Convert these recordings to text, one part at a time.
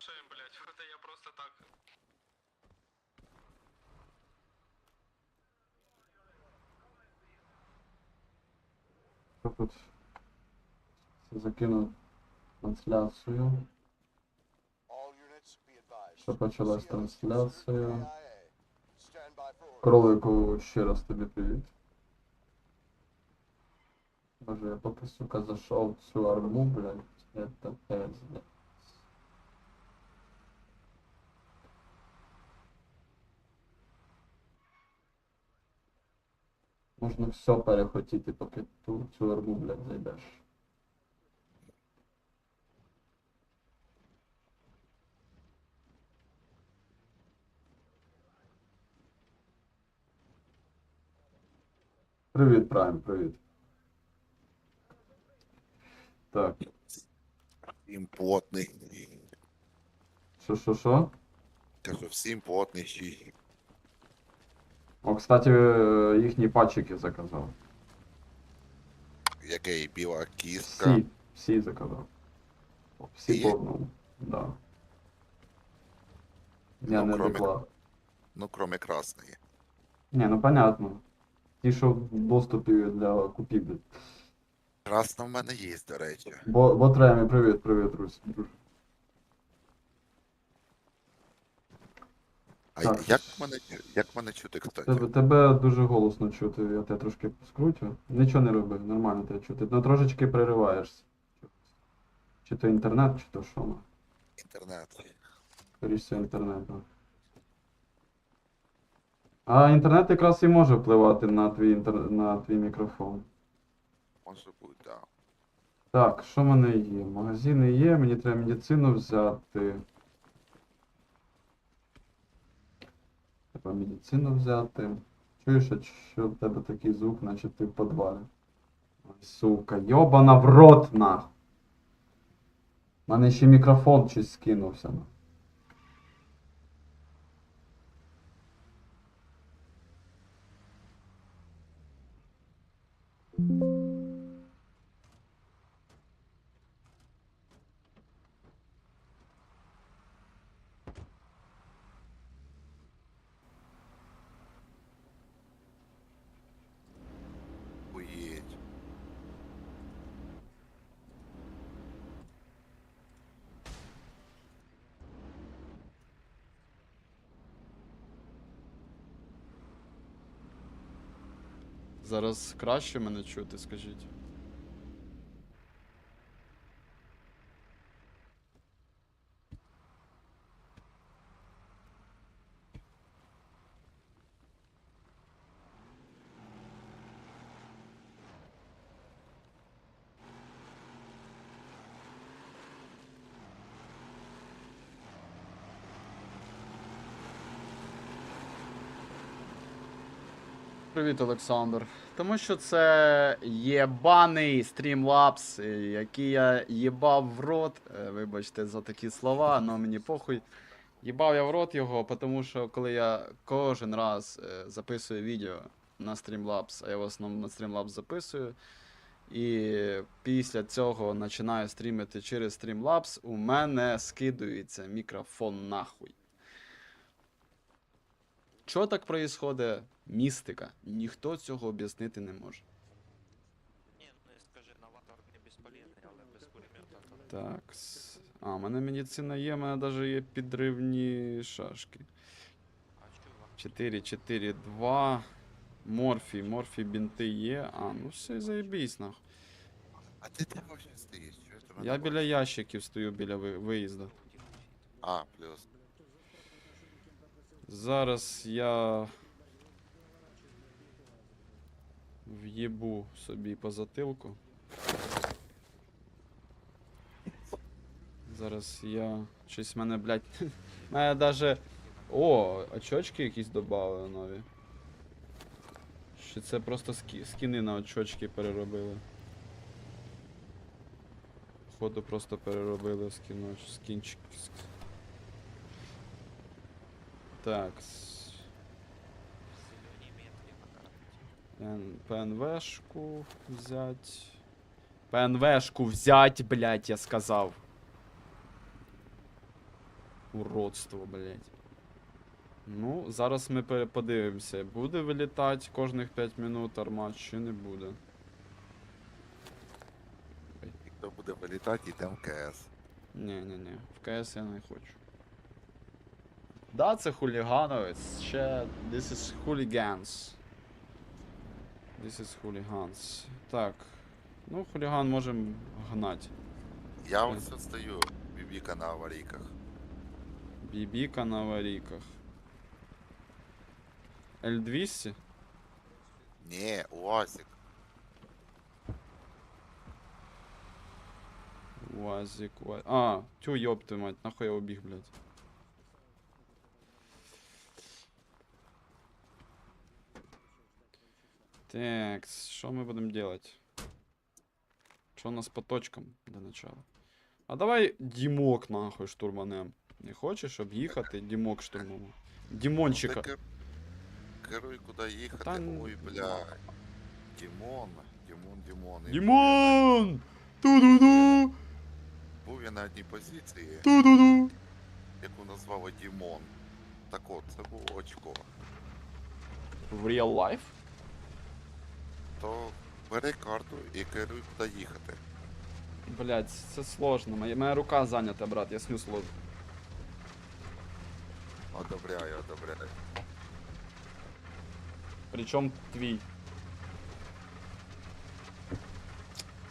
Шеем, блядь, это я просто так. Що тут? Закинув трансляцію. Що почалась трансляція. Кролику ще раз тобі привіт. Боже, я поки, сука, зайшов в цю арму, блядь. Это пиздец. Можна все перехотіти, поки ту цю арму, блядь, зайдеш. Привіт, Прайм, привіт. Так, Всім плотний. що, що, що? Кажу, всім плотний. О, кстати, е, їхні патчики заказав. Який біла кістка. Всі, всі заказав. Всі Всі? по одному. Да. Я Ну, не кроме- доклад. Ну, кроме красної. Ні, ну понятно. Ті, що в доступі для купівлі. Красна в мене є, до речі. Бо, бо привіт, привіт, Русь, А Так. як мене, як мене чути, кстати? Тебе, тебе дуже голосно чути, я тебе трошки скрутю. Нічого не роби, нормально тебе чути. Ну трошечки перериваєшся. Чи то інтернет, чи то що. ну. Інтернет. Скоріше інтернет. да. А інтернет якраз і може впливати на твій інтер... на твій мікрофон. Може бути, да. Так, що в мене є? Магазини є, мені треба медицину взяти. Треба медицину взяти. Чуєш, що в тебе такий звук, наче ти в підвалі? Ой, сука, йобана в рот нах. У мене ще мікрофон щось скинувся. нах. Уїдь. Зараз краще мене чути, скажіть. Привіт, Олександр. Тому що це єбаний стрімлапс, е, який я їбав в рот. Е, Вибачте за такі слова, але мені похуй. Їбав я в рот його, тому що коли я кожен раз е, записую відео на Streamlabs, а я в основному на Streamlabs записую. І після цього починаю стрімити через Streamlabs, у мене скидується мікрофон нахуй. Що так происходит? Містика. Ніхто цього об'яснити не може. Ні, ну скажи, новатор не безполезний, але без пулемета Так. А, у мене медицина є, у мене навіть є підривні шашки. а 4, 4, 2. Морфі, морфі бінти є. А, ну все, заєбісь нахуй. А ти де вообще стоїш? Чого ти мене Я бачиш? біля ящиків стою біля ви- виїзду. А, плюс. Зараз я в'єбу собі по затилку. Зараз я. Щось в мене, блядь. мене даже. О, очочки якісь додали нові. Чи це просто ски... скіни на очочки переробили? Походу просто переробили скіноч... скінчик. ск- Так. ПНВшку взять. ПНВшку взять, блять, я сказав. Уродство, блядь. Ну, зараз ми подивимося, буде вилітати кожних 5 минут армат чи не буде. Хто буде вилітати, йдемо в КС. Ні, ні, ні, в КС я не хочу. Да, це хулігановець. Ще. This is hooligans. This is hooligans. Так. Ну, хуліган можемо гнати. Я ось стою, бібіка на аварійках. Бібіка на аварійках. L200? Ні, УАЗик. Уазик, уаз... А, тю ёб мать, нахуй я убіг, блядь. Так, що ми будемо делать? Що у нас по точкам для начала? А давай Дімок нахуй штурманем. Не хочеш об'їхати? Дімок штурманем. Дімончика. Ти кер- Керуй, куди їхати. Та н- Ой, бля. Дімон, Дімон, Дімон. І Дімон! Ту-ду-ду! Був я на одній позиції, Ту-ду-ду! яку назвали Дімон. Так от, це було очко. В real life? То бери карту і керуй, куди їхати. Блять, це сложно. Моя, моя рука зайнята, брат, я снюс ложу. Одобряю, одобряю. Причем твій.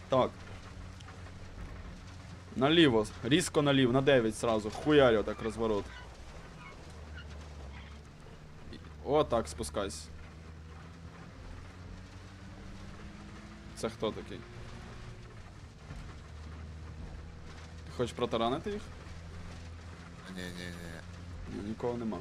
Так. Наліво, різко наліво, на 9 сразу. Хуярю так розворот. О, так, спускайся. Це хто такий? Ти хочеш протаранити їх? Ні-ні-ні. Нікого нема.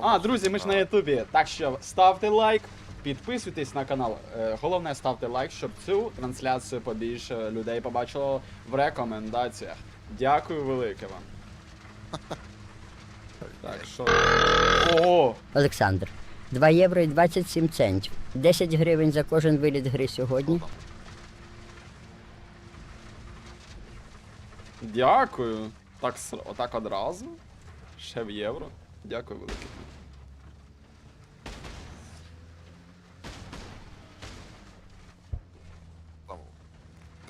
А, друзі, ми ж на Ютубі. Так що ставте лайк, підписуйтесь на канал. Е, Головне, ставте лайк, щоб цю трансляцію побільше людей побачило в рекомендаціях. Дякую велике вам. Так, що. Ого! Олександр. 2 євро і 27 центів. 10 гривень за кожен виліт гри сьогодні. Дякую. Так, отак одразу. Ще в євро. Дякую велике.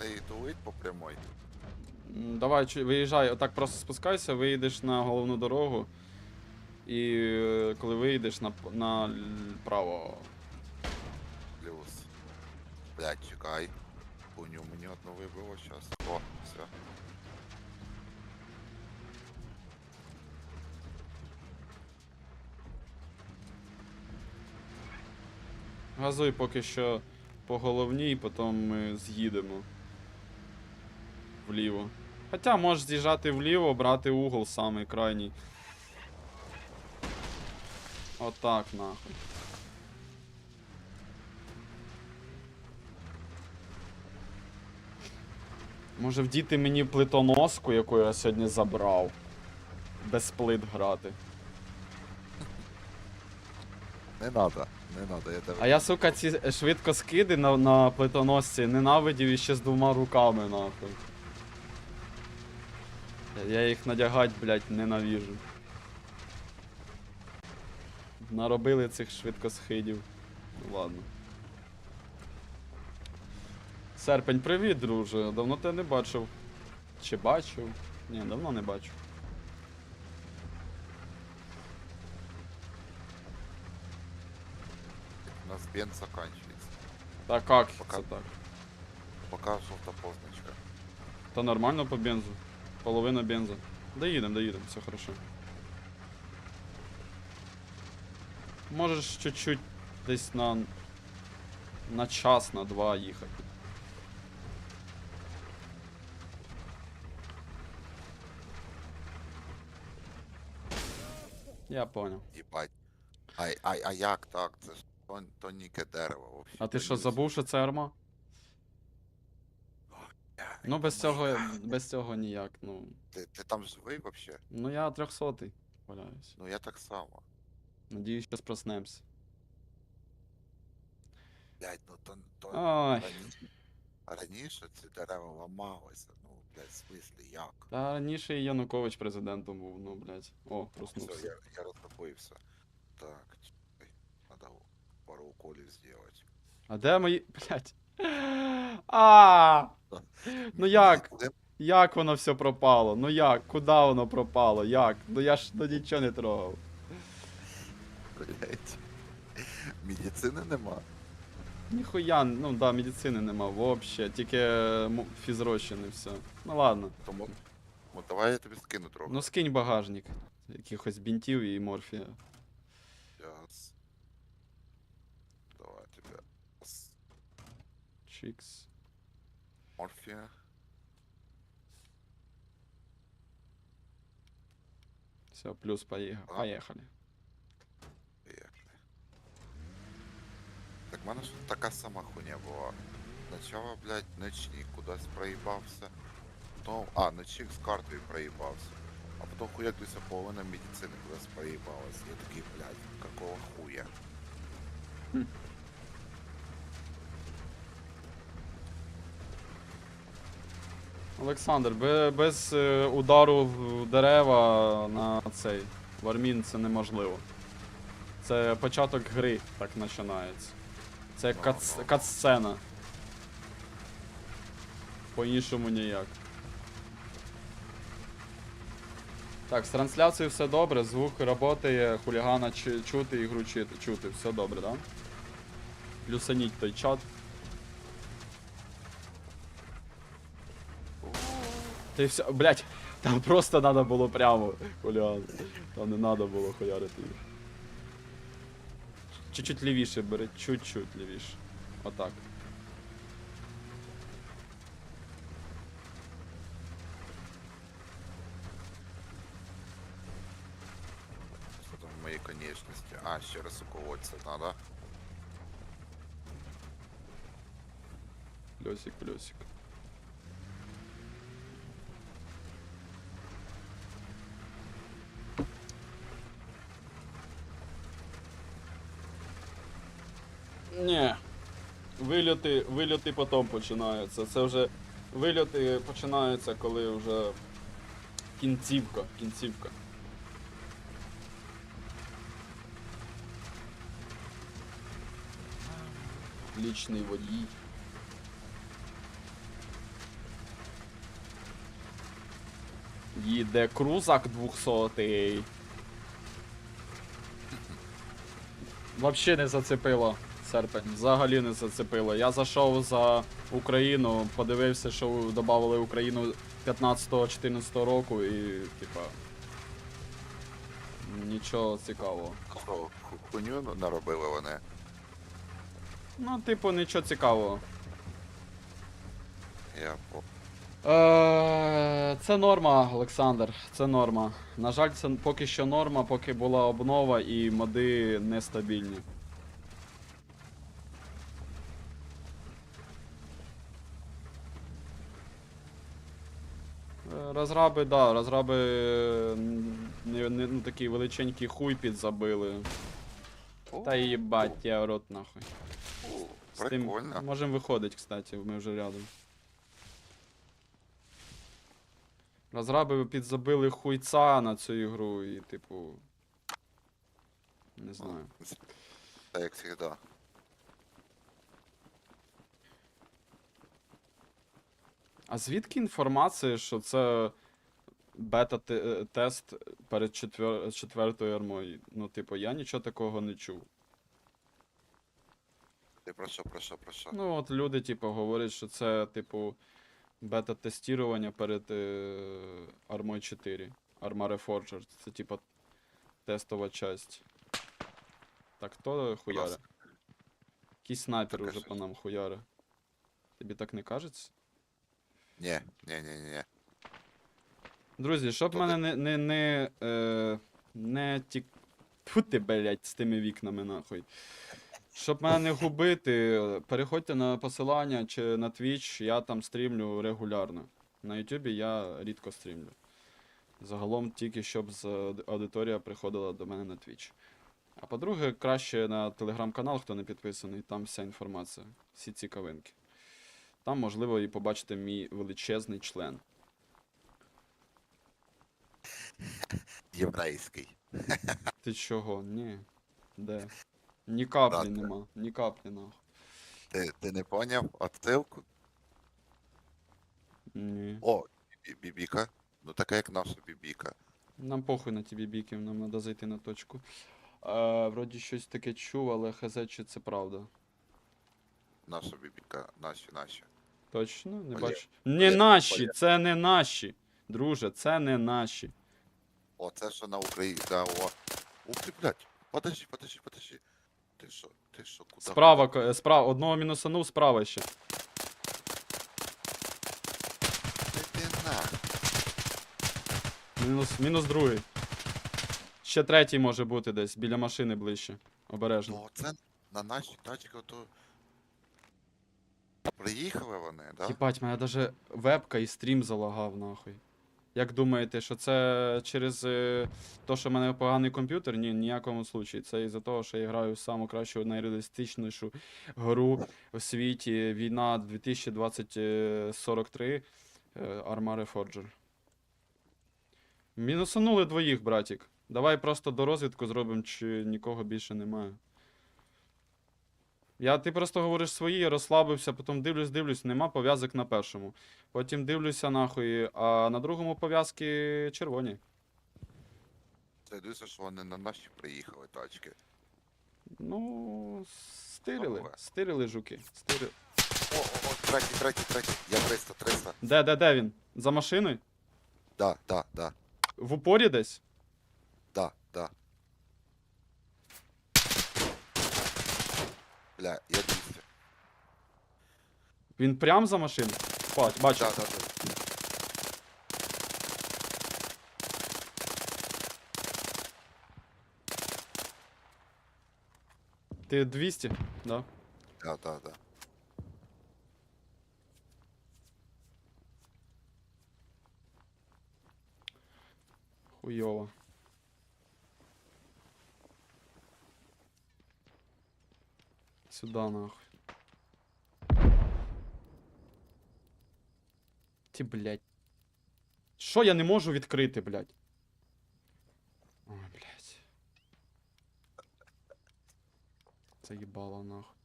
Не тулить по прямой. Давай, виїжджай, отак просто спускайся, виїдеш на головну дорогу. І е, коли виїдеш на, на право. Плюс. Блядь, чекай. Пуню мені одну вибило щас. О, все. Газуй поки що по головній, потім ми з'їдемо вліво. Хоча можеш з'їжджати вліво, брати угол самий крайній. Отак нахуй. Може вдіти мені плитоноску, яку я сьогодні забрав. Без плит грати. Не надо, не надо, я тебе. А я, сука, ці швидко скиди на, на плитоносці ненавидів іще з двома руками, нахуй. Я їх надягать, блядь, ненавіжу. Наробили цих швидкосхидів. Ну ладно. Серпень, привіт, друже. Давно тебе не бачив. Чи бачив? Ні, давно не бачив. У нас бенз заканчивается. Та як Пока. це так? Пока жовта позначка. Та нормально по бензу. Половина бенза. Доїдем, доїдем, все хорошо. Можеш чуть-чуть десь на. на час, на два їхати. Я понял. Їбать. А, а, а як так? Це ж тон, тоненьке дерево вообще. А ти що, забув, що це арма? Ну без цього, без цього ніяк, ну. Ти, ти там живий вообще? Ну я трьохсотий валяюсь. Ну я так само. Надіюсь, щас проснемся. Блядь, ну то, то Ай. раніше, раніше ці дерева ламалися. Ну, Блядь, в смислі, як? Та раніше і Янукович президентом був, ну, блядь. О, Все, проснувся. я, я розтопився. Так, чекай. Надо пару уколів зробити. А де мої. Блядь. А! Ну як? Де- Як воно все пропало? Ну як? Куди воно пропало? Як? Ну я ж ну, нічого не трогав. Блядь. Медицини нема. Ніхуя, ну да, медицини нема вообще, тільки м- фізрощини все. Ну ладно. Тому. Ну давай я тобі скину трохи. Ну скинь багажник. Якихось бінтів і морфія. Сейчас. Давай тебе. С- Чікс. Морфія. Все, плюс поїхали. А. Поїхали. Так в мене ж така сама хуйня була. Сначала, блядь, ночник кудись проїбався. Потом, а, ночник з картою проїбався. А потом хуяк десь половина медицини кудись проїбалась. Я такий, блядь, какого хуя? Олександр, без е, удару в дерева на цей в армін це неможливо. Це початок гри так починається. Це кац, катсцена. По-іншому ніяк. Так, з трансляцією все добре, звук працює, хулігана чу- чути, ігру чути. Все добре, да? Плюсаніть той чат. Ти все, блять, там просто надо було прямо, хуліган. Там не надо було хуярити їх. Чуть-чуть лівіше бери, чуть-чуть лівіше. Отак. Що там в моїй конечності? А, ще раз уколоться надо. Плюсик, плюсик. Ні. Вильоти, вильоти потім починаються. Це вже вильоти починаються, коли вже кінцівка, кінцівка. Лічний водій. Їде крузак 200. Вообще не зацепило серпень. Взагалі не зацепило. Я зайшов за Україну, подивився, що додали Україну 15-14 року і типа. Нічого цікавого. Хуйню наробили вони? Ну, типу, нічого цікавого. Я по... Е, Це норма, Олександр. Це норма. На жаль, це поки що норма, поки була обнова і моди нестабільні. Е, Розраби, да, розраби не, не, ну, такий величенький хуй підзабили. Та їбать, я рот нахуй. З тим Прикольно. можемо виходить, кстати, ми вже рядом. Розраби підзабили хуйца на цю ігру і, типу. Не знаю. Та як завжди. А звідки інформація, що це бета-тест перед четвер... четвертою армою? Ну, типу, я нічого такого не чув. Ти про що, про що, про що? Ну, от люди, типу, говорять, що це, типу, бета-тестування перед е... армою 4. Arma Reforger. Це, типу, тестова часть. Так, хто хуяре? Якийсь снайпер Таке уже по нам хуяре. Тобі так не кажеться? Ні, ні, ні, ні. Друзі, щоб мене не. не, не, е, не тік. Фу ти, блядь, з тими вікнами нахуй. Щоб мене не губити, переходьте на посилання чи на Twitch, я там стрімлю регулярно. На YouTube я рідко стрімлю. Загалом тільки щоб з аудиторія приходила до мене на Twitch. А по-друге, краще на телеграм-канал, хто не підписаний, там вся інформація, всі цікавинки. Там можливо і побачити мій величезний член. Єврейський. Ти чого? Ні. Де? Ні каплі Брате. нема, ні каплі нахуй. Ти, ти не поняв? Отсилку? Ні. О, бі- бібіка. Ну така як наша бібіка. Нам похуй на ті бібіків, нам треба зайти на точку. Е, вроді щось таке чув, але хз чи це правда. Наша бібіка, наші, наші. Точно? Не бачу. Не наші, це не наші. Друже, це не наші. О, це що на Україні, да, о. Ух ти, блядь. Подожди, подожди, подожди. Ти що, ти що, куди? Справа, ко- е, справа, одного мінусанув, справа ще. Ти, ти на. Мінус, мінус другий. Ще третій може бути десь, біля машини ближче. Обережно. Ну, це на наші тачки, то... Приїхали вони, да? Єбать, мене даже вебка і стрім залагав нахуй. Як думаєте, що це через е, то, що в мене поганий комп'ютер? Ні, ніякому случаї. Це із-за того, що я граю в саму кращу, найреалістичнішу гру у світі війна 2020-43 Arma Reforger. Мінусанули двоїх, братік. Давай просто до розвідку зробимо, чи нікого більше немає. Я, ти просто говориш свої, я розслабився, потім дивлюсь, дивлюсь, нема пов'язок на першому. Потім дивлюся нахуй, а на другому пов'язки червоні. Це дивиться, що вони на наші приїхали тачки. Ну, стирили, Ага. стирили жуки. Стирили. О, о, о, третій, третій, третій. Я 300, 300. Де, де, де він? За машиною? Да, да, да, В упорі десь? да, да. Бля, я 200. Він прям за машиною? Бач, бачу. Да, да, да. Ти 200? Да. Да, да, да. Хуйово. Сюда нахуй. Ті, блядь. Що я не можу відкрити, блядь? Ой, блядь. Заїбало нахуй.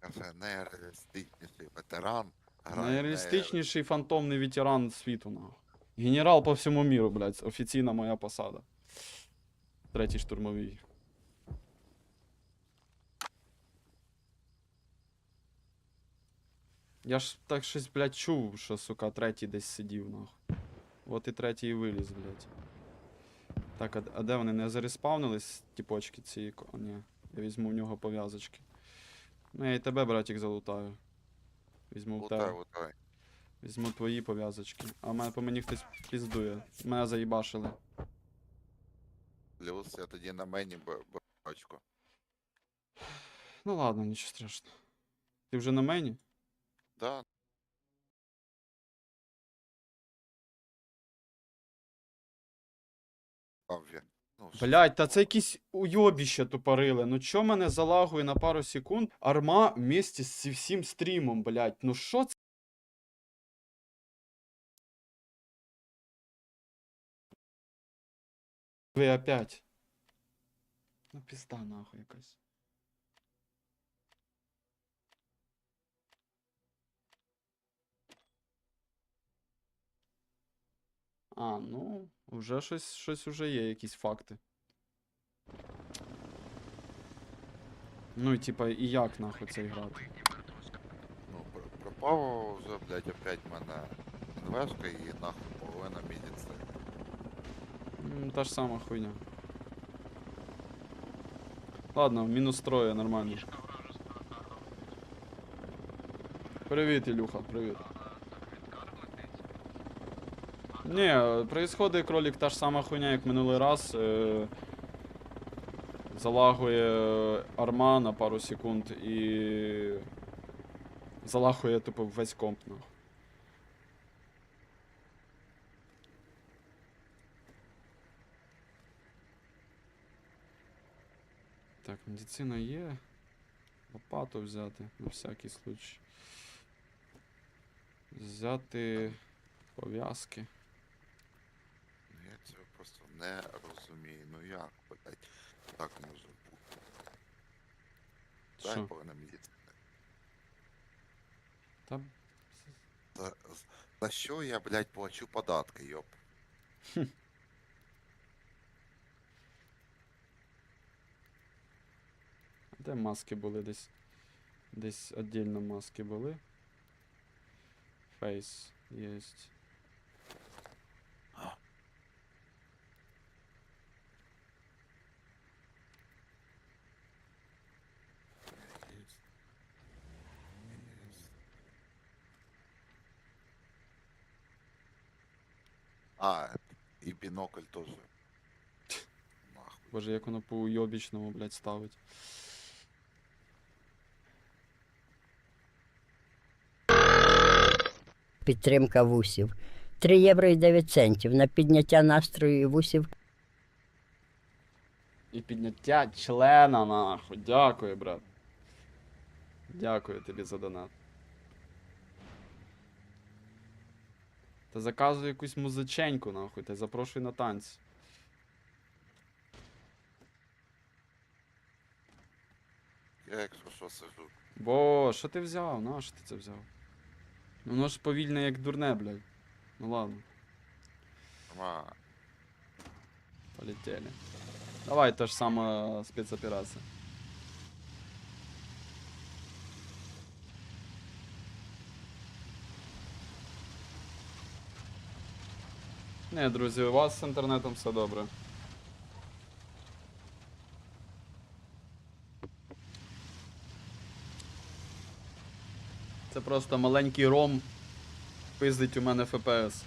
Каже, найреалістичніший ветеран. грає Найреалістичніший фантомний ветеран світу, нахуй. Генерал по всьому міру, блядь. Офіційна моя посада. Третій штурмовий. Я ж так щось, блядь, чув, що, сука, третій десь сидів, нахуй. От і третій і виліз, блядь. Так, а, а де вони не зареспавнились, тіпочки ці? ко- Ні. Я візьму в нього пов'язочки. Ну, я і тебе, братик, залутаю. Візьму в тебе. лутай. Візьму твої пов'язочки. А мене по мені хтось піздує. Мене заїбашили. Плюс я тоді на мені бачку. Ну ладно, нічого страшного. Ти вже на мені? Да. Ну, Блять, та це якісь уйобіще тупорили. Ну чо мене залагує на пару секунд? Арма вместе з всім стрімом, блять. Ну що це? Ви опять. Ну пізда нахуй якась. А, ну, вже щось, щось уже є, якісь факти. Ну і типа, і як нахуй це грати? Ну, пр- пропав вже, блядь, опять в мене НВшка і нахуй половина мідіці. М, Та ж сама хуйня. Ладно, мінус троє, нормально. Привіт, Ілюха, привіт. Ні, происходить кролик та ж сама хуйня, як минулий раз. Е- залагує арма на пару секунд і. Залагує, типу, весь комп, нахуй. Так, медицина є. Лопату взяти на всякий случай. Взяти Пов'язки. Ну, Я цього просто не розумію. Ну як, блядь, так може бути. Дай Що? повинна медицина. Та За, за що я, блядь, плачу податки, йоп? де маски були десь? Десь віддільно маски були. Фейс єсть. А, и бинокль тоже. Нахуй. Боже, як воно по уйобічному, блядь, ставить. Підтримка вусів. 3 євро і 9 центів на підняття настрою і вусів І підняття члена, нахуй. Дякую, брат. Дякую тобі за донат. Та заказуй якусь музиченьку, нахуй, та запрошуй на танці. Я якщо що сижу. Бо, що ти взяв? На, що ти це взяв? Ну, Воно ж повільне, як дурне, блядь. Ну ладно, А, полетели. Давай та ж сама спецоперація. Не, друзі, у вас з інтернетом все добре. Це просто маленький ром пиздить у мене ФПС.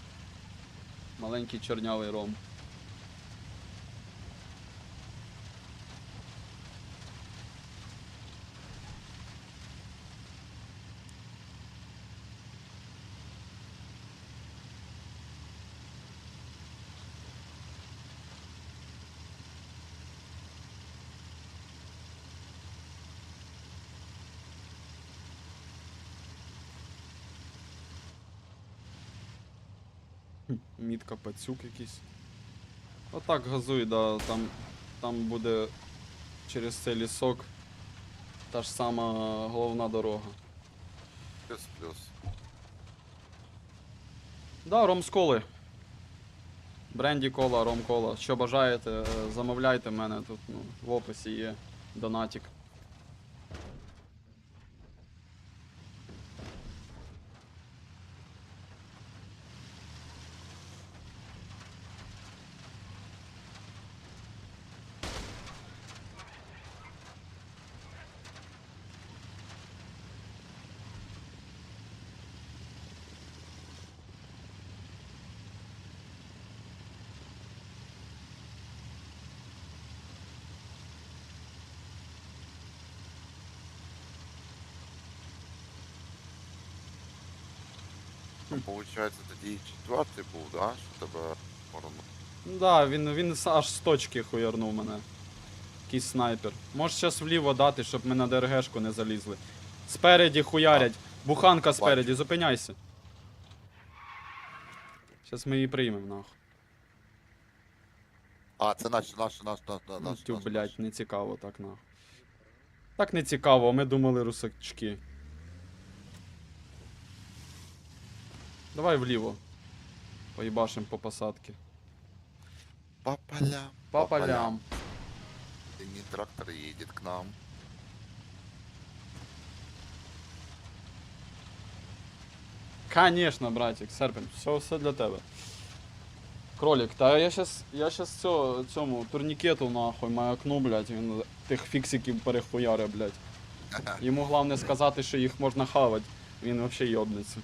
Маленький чорнявий ром. Мітка пацюк якийсь. Отак газуй, да, там, там буде через цей лісок та ж сама головна дорога. плюс-плюс. Да, ром з коли. Бренді кола, ром кола. Що бажаєте, е, замовляйте мене тут ну, в описі є донатик. Получається, тоді четвертий був, да? Що тебе воронув. Ну да, він, він с- аж з точки хуярнув мене. Якийсь снайпер. Можеш зараз вліво дати, щоб ми на ДРГшку не залізли. Спереді хуярять. Буханка спереді, зупиняйся. Зараз ми її приймемо, нахуй. А, це наш, наш, наш, наш, наш, Ну, наш. тю, наш, блядь, не цікаво так нахуй. Так не цікаво, ми думали русачки. Давай вліво. Поїбашим по посадки. По полям. По полям. Синий трактор едет к нам. Конечно, братик, серпень, все, все для тебе. Кролик, та я щас, я щас цьо, цьому турнікету нахуй маякну, блядь, він тих фіксиків перехуяре, блядь. Йому головне сказати, що їх можна хавати. Він вообще йобнеться.